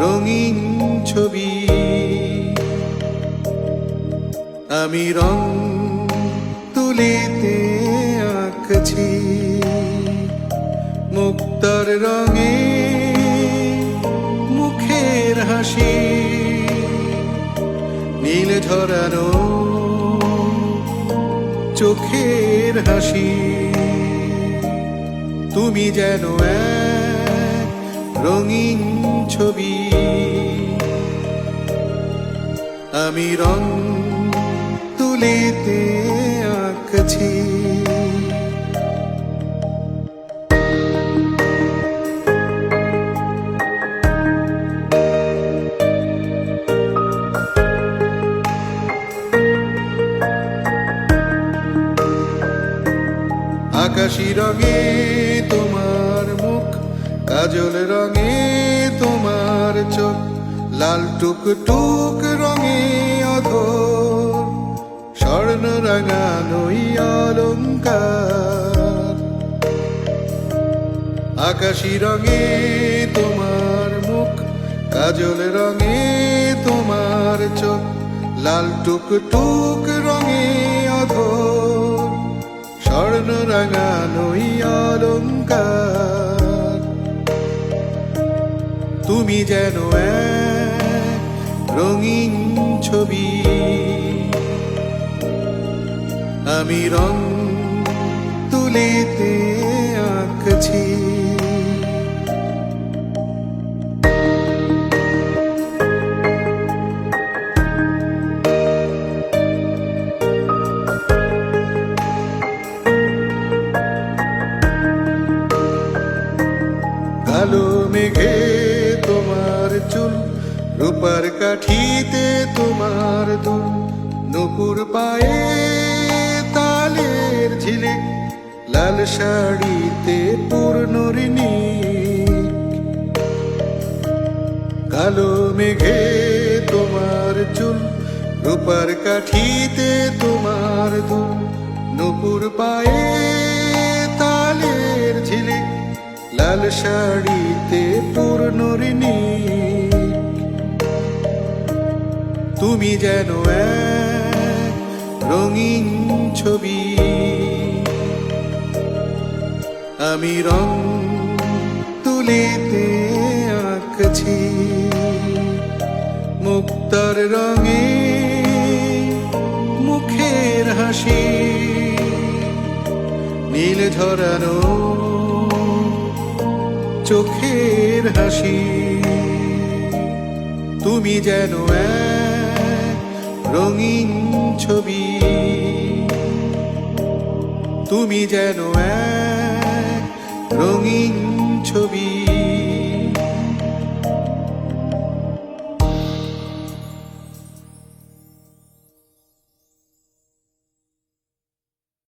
রঙিন ছবি। আমি রং তুলিতে আঁকছি, মুক্তার রঙে মুখের হাসি, নীল ধরানো চোখের হাসি। তুমি যেন এক রঙিন ছবি। আমি রং তুলিতে আঁকছি। আকাশি রঙে তোমার মুখ কাজল রঙে তোমার চোখ, লাল টুক টুক রঙে অধর। স্বর্ণ রাঙানোই অলঙ্কার। আকাশি রঙে তোমার মুখ, কাজল রঙে তোমার চোখ, লাল টুক টুক রঙে অধর। স্বর্ণ রাঙানোই অলঙ্কার। তুমি যেন এক রঙিন ছবি। আমি রং তুলিতে আঁকছি। কালো মেঘে চুল, রূপার কাঠিতে তোমার দুল। নুপুর পায়ে তালের ঝিলিক লাল শাড়িতে পূর্ণরিণী কালো মেঘে তোমার চুল, রূপার কাঠিতে তোমার দুল। নুপুর পায়ে তালের ঝিলিক লাল শাড়িতে পূর্ণরিণী তুমি যেন এক রঙিন ছবি। আমি রং তুলিতে আঁকছি, মুক্তার রঙে মুখের হাসি, নীল ঝরানো চোখের হাসি। তুমি যেন এক রঙিন ছবি। তুমি যেন এক রঙিন ছবি।